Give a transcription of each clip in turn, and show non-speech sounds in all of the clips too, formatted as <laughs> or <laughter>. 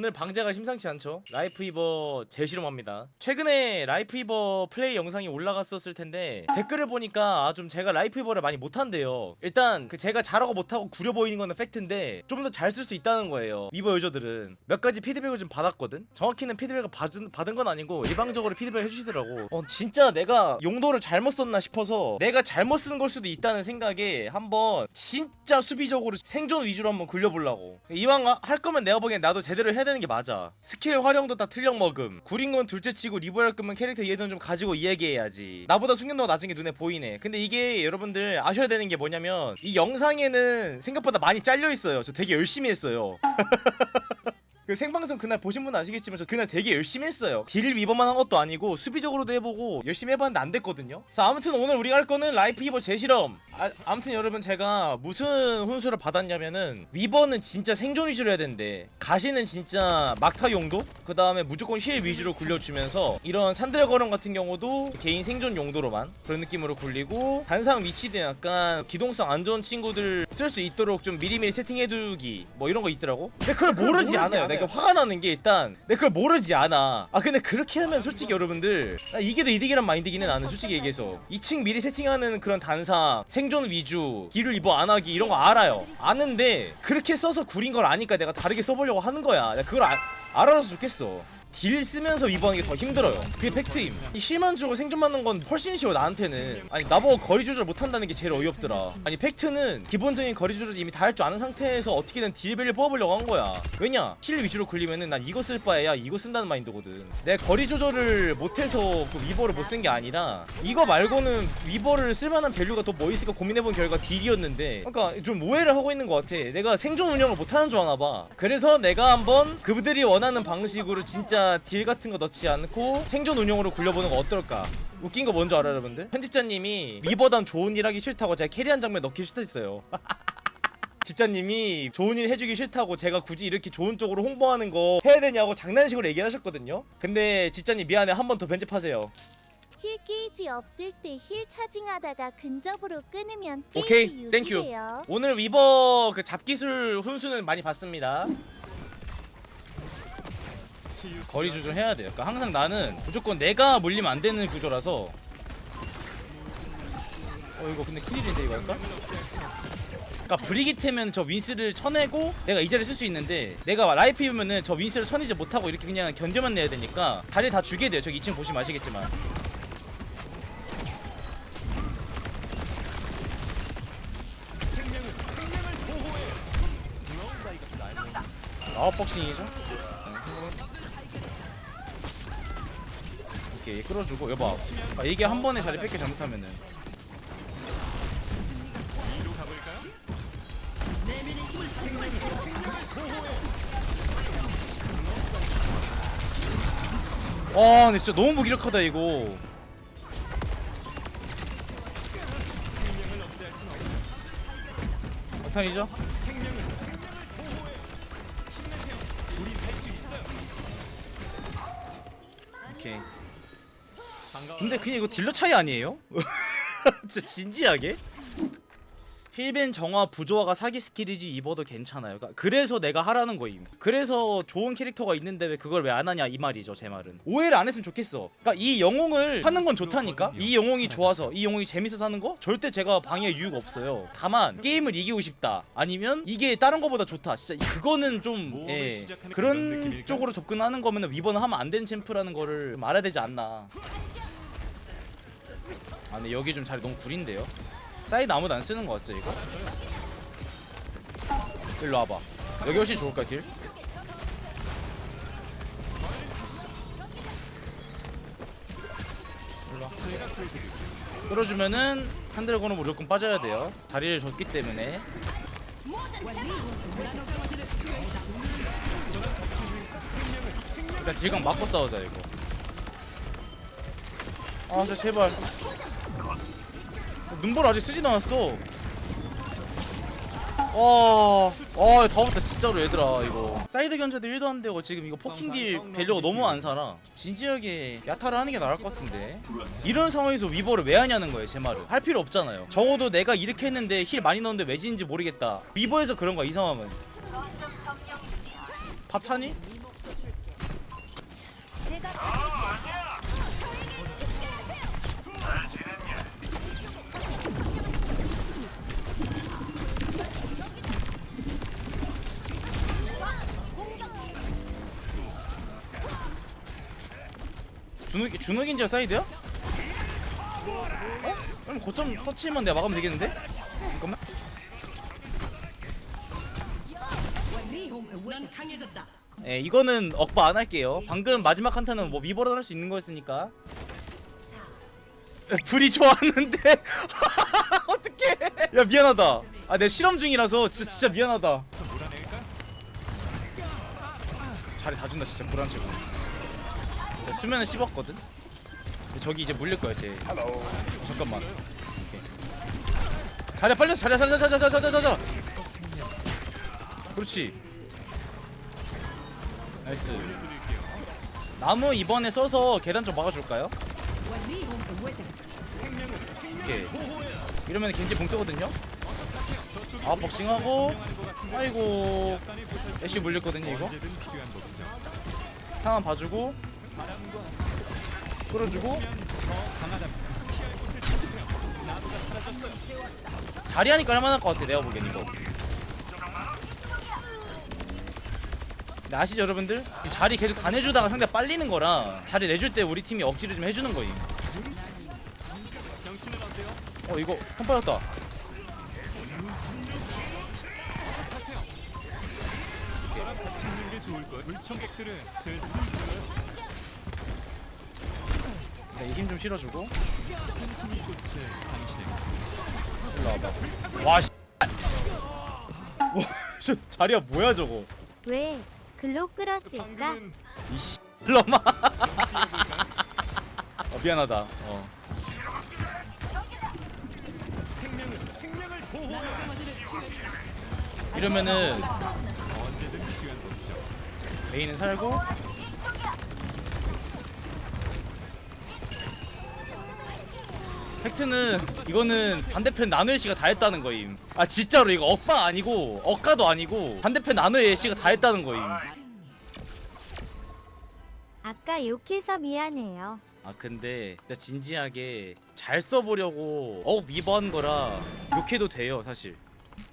오늘 방제가 심상치 않죠. 라이프 이버 재실험합니다. 최근에 라이프 이버 플레이 영상이 올라갔었을 텐데 댓글을 보니까 아, 좀 제가 라이프 이버를 많이 못한대요. 일단 그 제가 잘하고 못하고 구려 보이는 거는 팩트인데 좀 더 잘 쓸 수 있다는 거예요 이버 유저들은. 몇 가지 피드백을 좀 받았거든. 정확히는 피드백을 받은, 받은 건 아니고 일방적으로 피드백을 해주시더라고. 어 진짜 내가 용도를 잘못 썼나 싶어서 내가 잘못 쓴걸 수도 있다는 생각에 한번 진짜 수비적으로 생존 위주로 한번 굴려보려고. 이왕 하- 할 거면 내가 보기엔 나도 제대로 해야 되는 게 맞아. 스킬 활용도 다 틀려 먹음. 구린 건 둘째치고 리뷰 할 거면 캐릭터 이해도는 좀 가지고 이야기해야지. 나보다 숙련도가 낮은 게 눈에 보이네. 근데 이게 여러분들 아셔야 되는 게 뭐냐면 이 영상에는 생각보다 많이 잘려 있어요. 저 되게 열심히 했어요. <laughs> 그 생방송 그날 보신 분은 아시겠지만 저 그날 되게 열심히 했어요. 딜 위버만 한 것도 아니고 수비적으로도 해보고 열심히 해봤는데 안 됐거든요. 자 아무튼 오늘 우리가 할 거는 라이프 히버 재실험 아, 아무튼 여러분 제가 무슨 훈수를 받았냐면은 위버는 진짜 생존 위주로 해야 된대 가시는 진짜 막타 용도? 그 다음에 무조건 힐 위주로 굴려주면서 이런 산드래거런 같은 경우도 개인 생존 용도로만 그런 느낌으로 굴리고 단상 위치도 약간 기동성 안 좋은 친구들 쓸 수 있도록 좀 미리미리 세팅해두기 뭐 이런 거 있더라고? 근데 그걸 모르지 않아요. 내가 화가 나는 게 일단 내가 그걸 모르지 않아. 아 근데 그렇게 하면 솔직히 여러분들 아, 이게 더 이득이란 마인드기는 나는 솔직히 얘기해서. 2층 미리 세팅하는 그런 단상 생존 위주 길을 입어 안 하기 이런 거 알아요. 아는데 그렇게 써서 구린 걸 아니까 내가 다르게 써보려고 하는 거야. 내가 그걸 아, 알아서 좋겠어 딜 쓰면서 위버하는 게 더 힘들어요. 그게 팩트임. 이 힐만 주고 생존 맞는 건 훨씬 쉬워 나한테는. 아니 나보고 거리 조절 못한다는 게 제일 어이없더라. 아니 팩트는 기본적인 거리 조절 이미 다 할 줄 아는 상태에서 어떻게든 딜벨을 뽑아보려고 한 거야. 왜냐? 힐 위주로 굴리면은 난 이거 쓸 바에야 이거 쓴다는 마인드거든. 내 거리 조절을 못해서 그 위버를 못 쓴 게 아니라 이거 말고는 위버를 쓸만한 밸류가 또 뭐 있을까 고민해본 결과 딜이었는데 그러니까 좀 오해를 하고 있는 것 같아. 내가 생존 운영을 못하는 줄 아나 봐. 그래서 내가 한번 그들이 원하는 방식으로 진짜 딜 같은 거 넣지 않고 생존 운영으로 굴려보는 거 어떨까 웃긴 거 뭔지 알아요 여러분들? 편집자님이 위버단 좋은 일 하기 싫다고 제가 캐리한 장면 넣기 싫다 했어요 <laughs> 집자님이 좋은 일 해주기 싫다고 제가 굳이 이렇게 좋은 쪽으로 홍보하는 거 해야 되냐고 장난식으로 얘기를 하셨거든요 근데 집자님 미안해 한 번 더 편집하세요 힐 게이지 없을 때 힐 차징하다가 근접으로 끊으면 오케이, 땡큐. 유지돼요. 오늘 위버 그 잡기술 훈수는 많이 봤습니다. 거리 조절해야 돼요. 그러니까 항상 나는 무조건 내가 물리면 안 되는 구조라서. 어 이거 근데 킬일인데 이거 할까? 그러니까 브리기테면 저 윈스를 쳐내고 내가 이 자리를 쓸 수 있는데 내가 라이프이면은 저 윈스를 쳐내지 못하고 이렇게 그냥 견뎌만 내야 되니까 다리 다 주게 돼요. 저기 2층 보시면 아시겠지만. 아웃 복싱이죠? 오케이 끌어주고 여봐 아, 이게 한 번에 자리 뺏기 잘못하면은 와 근데 진짜 너무 무기력하다 이거 어탄이죠? 오케이. 근데 그냥 이거 딜러 차이 아니에요? <laughs> 진짜 진지하게? 힐벤 정화 부조화가 사기 스킬이지 입어도 괜찮아요. 그러니까 그래서 내가 하라는 거임. 그래서 좋은 캐릭터가 있는데 왜 그걸 왜 안 하냐 이 말이죠 제 말은. 오해를 안 했으면 좋겠어. 그러니까 이 영웅을 하는 건 좋다니까. 이 영웅이 좋아서 이 영웅이 재밌어서 하는 거 절대 제가 방해할 이유가 없어요. 다만 게임을 이기고 싶다. 아니면 이게 다른 거보다 좋다. 진짜 그거는 좀 예, 그런 쪽으로 접근하는 거면 위버는 하면 안 되는 챔프라는 거를 좀 알아야 되지 않나. 아 근데 여기 좀 자리 너무 구린데요. 사이드 아무도 안 쓰는 거 같죠 이거? 일로 와봐 여기 훨씬 좋을까 딜? 일로 와 끌어주면은 한드래곤은 무조건 빠져야 돼요 다리를 줬기 때문에 일단 딜강 맞고 싸우자 이거 아 진짜 제발 눈볼 아직 쓰지도 않았어. 와, 와, 다 왔다 진짜로 얘들아 이거. 사이드 견제도 1도 안 되고 지금 이거 포킹 딜 밸류가 너무 안 살아. 진지하게 야타를 하는 게 나을 것 같은데. 이런 상황에서 위버를 왜 하냐는 거예요 제 말은. 할 필요 없잖아요. 적어도 내가 이렇게 했는데 힐 많이 넣었는데 왜 지는지 모르겠다. 위버에서 그런 거야 이 상황은. 밥 차니? 준욱이 준욱인지가 사이드야? 어? 그럼 고점 터치만 내가 막으면 되겠는데? 잠깐만. 예, 이거는 억바 안 할게요. 방금 마지막 한타는 뭐 위버런 할 수 있는 거였으니까. 에, 불이 좋았는데 <laughs> 어떡해? 야 미안하다. 아 내 실험 중이라서 진짜 진짜 미안하다. 자리 다 준다 진짜 불안치고. 야, 수면은 씹었거든. 저기 이제 물릴 거야 쟤. 잠깐만. 오케이. 자리 빨려 자리 자리 자리 자리 자리 자리 자리. 그렇지. 나이스. 나무 이번에 써서 계단 좀 막아줄까요? 오케이. 이러면 겐지 봉 뜨거든요. 아 복싱하고 아이고 애쉬 물렸거든요 이거. 상황 봐주고 끌어주고 자리하니까 할만할 것 같아 내가 보기엔 이거. 근데 아시죠 여러분들? 이 자리 계속 다 내주다가 상대 가 빨리는 거라 자리 내줄 때 우리 팀이 억지로 좀 해주는 거임 어 이거 선 빠졌다 네, 이 힘좀 실어주고. 일로 와봐. 와 씨. 와, <laughs> 저 자리야 뭐야 저거? 왜 글로 끌었을까? 이씨 러마. 어, 미안하다. 어. 이러면은 메인은 살고 팩트는 이거는 반대편 나누의 씨가 다 했다는 거임. 아 진짜로 이거 억바 아니고 억가도 아니고 반대편 나누의 씨가 다 했다는 거임. 아까 욕해서 미안해요. 아 근데 진짜 진지하게 잘 써보려고 어 위반 거라 욕해도 돼요 사실.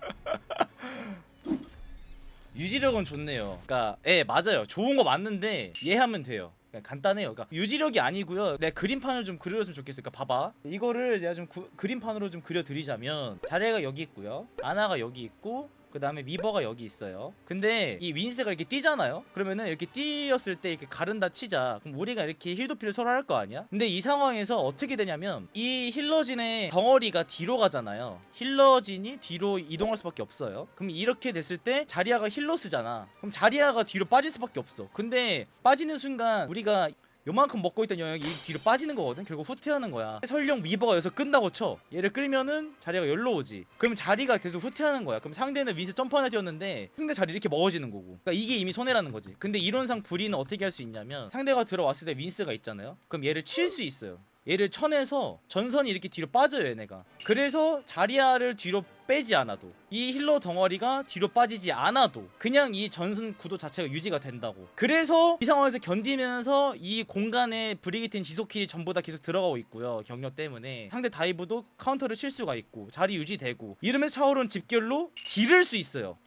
<laughs> 유지력은 좋네요. 그니까 예 맞아요. 좋은 거 맞는데 이해하면 돼요 그냥 간단해요. 그러니까 유지력이 아니고요. 내 그림판을 좀 그려줬으면 좋겠어요 그러니까 봐봐. 이거를 제가 좀 구- 그림판으로 좀 그려드리자면 자리가 여기 있고요. 아나가 여기 있고 그 다음에 위버가 여기 있어요. 근데 이 윈스가 이렇게 뛰잖아요? 그러면은 이렇게 뛰었을 때 이렇게 가른다 치자. 그럼 우리가 이렇게 힐도피를 서로 할 거 아니야? 근데 이 상황에서 어떻게 되냐면 이 힐러진의 덩어리가 뒤로 가잖아요. 힐러진이 뒤로 이동할 수밖에 없어요. 그럼 이렇게 됐을 때 자리아가 힐러 쓰잖아. 그럼 자리아가 뒤로 빠질 수밖에 없어. 근데 빠지는 순간 우리가 요만큼 먹고 있던 영역이 뒤로 빠지는 거거든. 결국 후퇴하는 거야. 설령 위버가 여기서 끈다고 쳐. 얘를 끌면은 자리가 열로 오지. 그럼 자리가 계속 후퇴하는 거야. 그럼 상대는 윈스 점프 하나 뛰었는데 상대 자리 이렇게 먹어지는 거고. 그러니까 이게 이미 손해라는 거지. 근데 이론상 불이는 어떻게 할 수 있냐면 상대가 들어왔을 때 윈스가 있잖아요. 그럼 얘를 칠 수 있어요 얘를 쳐내서 전선이 이렇게 뒤로 빠져요 얘네가. 그래서 자리아를 뒤로 빼지 않아도 이 힐러 덩어리가 뒤로 빠지지 않아도 그냥 이 전선 구도 자체가 유지가 된다고. 그래서 이 상황에서 견디면서 이 공간에 브리기틴 지속킬이 전부 다 계속 들어가고 있고요 경력 때문에. 상대 다이브도 카운터를 칠 수가 있고 자리 유지되고. 이러면서 차오른 집결로 지를 수 있어요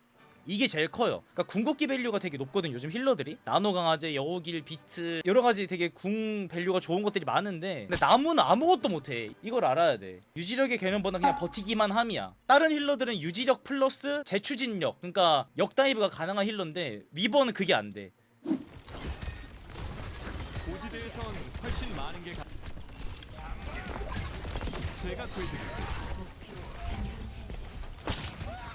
이게 제일 커요. 그러니까 궁극기 밸류가 되게 높거든 요즘 힐러들이 나노 강화제, 여우길, 비트 여러 가지 되게 궁 밸류가 좋은 것들이 많은데 근데 나무는 아무것도 못해. 이걸 알아야 돼. 유지력의 개념보다 그냥 버티기만 함이야. 다른 힐러들은 유지력 플러스 재추진력, 그러니까 역다이브가 가능한 힐러인데 위버는 그게 안 돼. 고지대에선 훨씬 많은 게 가... 제가 구해드릴게요.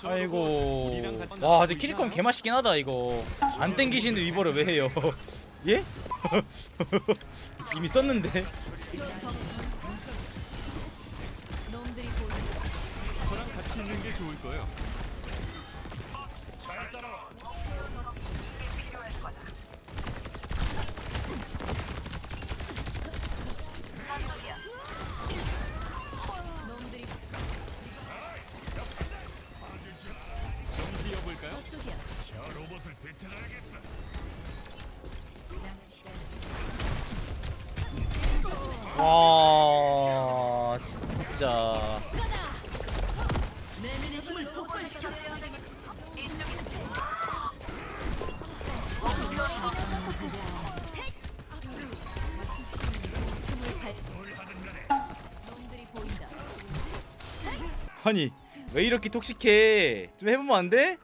아이고 와 이제 키리콘 개맛있긴 하다 이거 안 땡기시는데 위버를 왜 해요? <laughs> 예? <laughs> 이미 썼는데 저랑 같이 있는 게 좋을 거예요. 될까요? 저쪽이야. 저 로봇을 되찾아야겠어. 와 진짜. 아니 왜 이렇게 톡식해 좀 해보면 안 돼?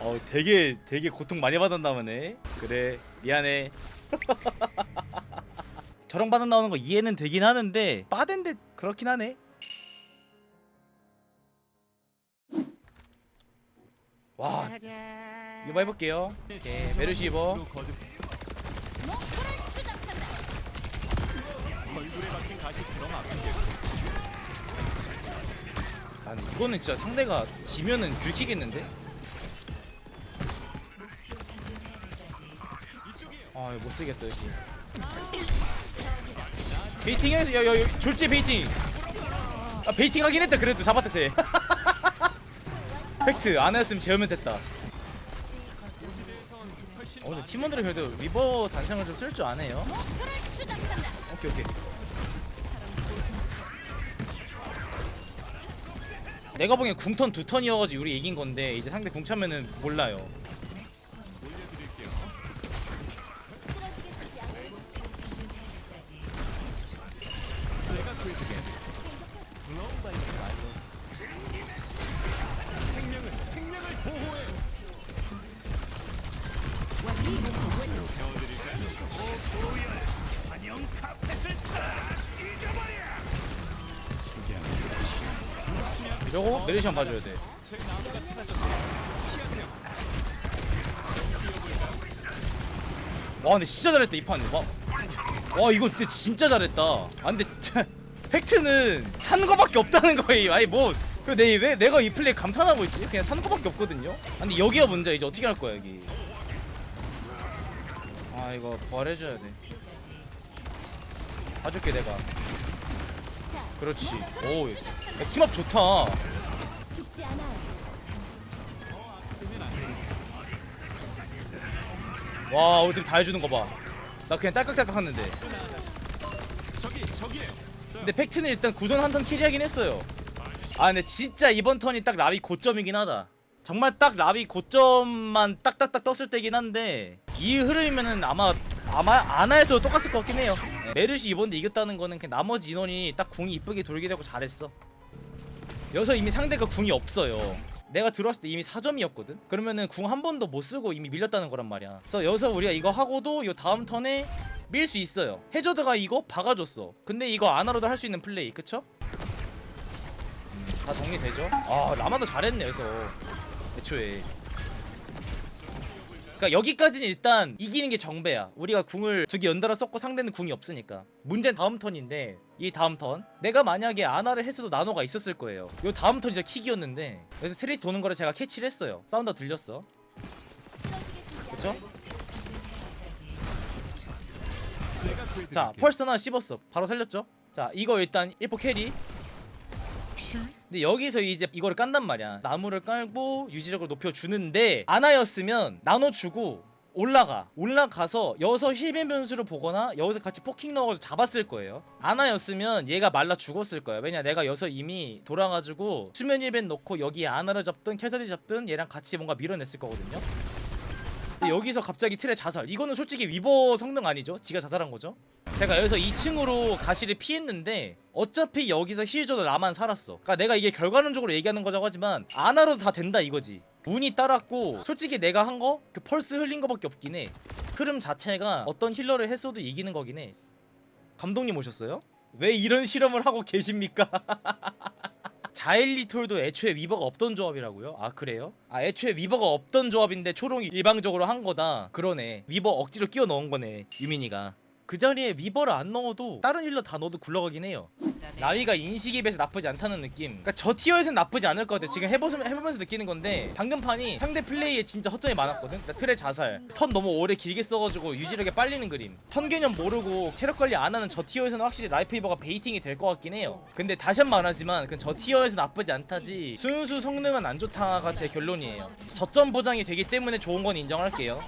어 되게 되게 고통 많이 받았나 보네. 그래 미안해. <laughs> 저런 반응 나오는 거 이해는 되긴 하는데 빠댄 데 그렇긴 하네. 와 이거 해볼게요. 오케이 메르시 입어. 얼굴에 박힌 가시 그럼 아픈 데난 이거는 진짜 상대가 지면은 긁히겠는데? 아 이거 못쓰겠다 여기 베이팅 해서 야, 야, 야 졸지 베이팅. 아 베이팅 하긴 했다 그래도 잡았다 쟤. <laughs> 팩트 안 했으면 재우면 됐다. 어 근데 팀원들은 그래도 리버 단상을 좀 쓸 줄 아네요. 오케이 오케이 내가 보기엔 궁턴 두 턴이어가지고 우리 이긴 건데 이제 상대 궁 차면은 몰라요 메리션 봐줘야 돼 와 근데 진짜 잘했다 이 판. 와, 와 이거 근데 진짜 잘했다. 아 근데 참, 팩트는 산 거밖에 없다는 거예요. 아니 뭐 그 내 왜 내가 이 플레이 감탄하고 있지? 그냥 산 거밖에 없거든요. 아, 근데 여기가 문제 이제 어떻게 할 거야 여기. 아 이거 부활해줘야 돼. 봐줄게 내가. 그렇지. 오, 야, 팀업 좋다. 죽지 않아요. 와 우리 팀 다 해주는 거 봐. 나 그냥 딸깍딸깍 하는데. 저기 저기에요 근데 팩트는 일단 구선 한 턴 캐리하긴 했어요. 아 근데 진짜 이번 턴이 딱 라비 고점이긴 하다. 정말 딱 라비 고점만 딱딱딱 떴을 때긴 한데 이 흐름이면은 아마 아마 아나에서 똑같을 것 같긴 해요. 네, 메르시 이번에 이겼다는 거는 그냥 나머지 인원이 딱 궁이 이쁘게 돌게 되고 잘했어. 여기서 이미 상대가 궁이 없어요. 내가 들어왔을 때 이미 4점이었거든? 그러면은 궁 한 번도 못 쓰고 이미 밀렸다는 거란 말이야. 그래서 여기서 우리가 이거 하고도 이 다음 턴에 밀 수 있어요. 해저드가 이거 박아줬어. 근데 이거 안하로도 할 수 있는 플레이, 그쵸? 음, 다 정리되죠? 아 라마도 잘했네 여기서 애초에. 그러니까 여기까지는 일단 이기는 게 정배야. 우리가 궁을 두 개 연달아 썼고 상대는 궁이 없으니까. 문제는 다음 턴인데 이 다음 턴 내가 만약에 아나를 했어도 나노가 있었을 거예요. 요 다음 턴 진짜 킥이었는데 그래서 트레이스 도는 거를 제가 캐치를 했어요. 사운드 들렸어. 그쵸? 자 펄스 하나 씹었어. 바로 살렸죠? 자 이거 일단 1포 캐리. 근데 여기서 이제 이거를 깐단 말이야. 나무를 깔고 유지력을 높여주는데 아나였으면 나눠주고 올라가. 올라가서 여기서 힐벤 변수를 보거나 여기서 같이 포킹 넣어가지고 잡았을 거예요. 아나였으면 얘가 말라 죽었을 거야. 왜냐 내가 여기서 이미 돌아가지고 수면 힐벤 넣고 여기에 아나를 잡든 캐서디 잡든 얘랑 같이 뭔가 밀어냈을 거거든요. 여기서 갑자기 틀의 자살. 이거는 솔직히 위버 성능 아니죠? 지가 자살한 거죠? 제가 여기서 2층으로 가시를 피했는데 어차피 여기서 힐줘도 나만 살았어. 그러니까 내가 이게 결과론적으로 얘기하는 거자고 하지만 아나로도 다 된다 이거지 운이 따랐고 솔직히 내가 한 거 그 펄스 흘린 거밖에 없긴 해 흐름 자체가 어떤 힐러를 했어도 이기는 거긴 해 감독님 오셨어요? 왜 이런 실험을 하고 계십니까? <laughs> 자일리톨도 애초에 위버가 없던 조합이라고요? 아 그래요? 아 애초에 위버가 없던 조합인데 초롱이 일방적으로 한 거다 그러네 위버 억지로 끼워 넣은 거네 유민이가 그 자리에 위버를 안 넣어도 다른 힐러 다 넣어도 굴러가긴 해요. 나위가 인식에 비해서 나쁘지 않다는 느낌. 그러니까 저 티어에서는 나쁘지 않을 것 같아 지금 해보면서, 해보면서 느끼는 건데 방금 판이 상대 플레이에 진짜 허점이 많았거든? 그러니까 틀의 자살. 턴 너무 오래 길게 써가지고 유지력에 빨리는 그림. 턴 개념 모르고 체력 관리 안 하는 저 티어에서는 확실히 라이프 이버가 베이팅이 될 것 같긴 해요. 근데 다시 한 번 말하지만 그저 티어에서 나쁘지 않다지 순수 성능은 안 좋다가 제 결론이에요. 저점 보장이 되기 때문에 좋은 건 인정할게요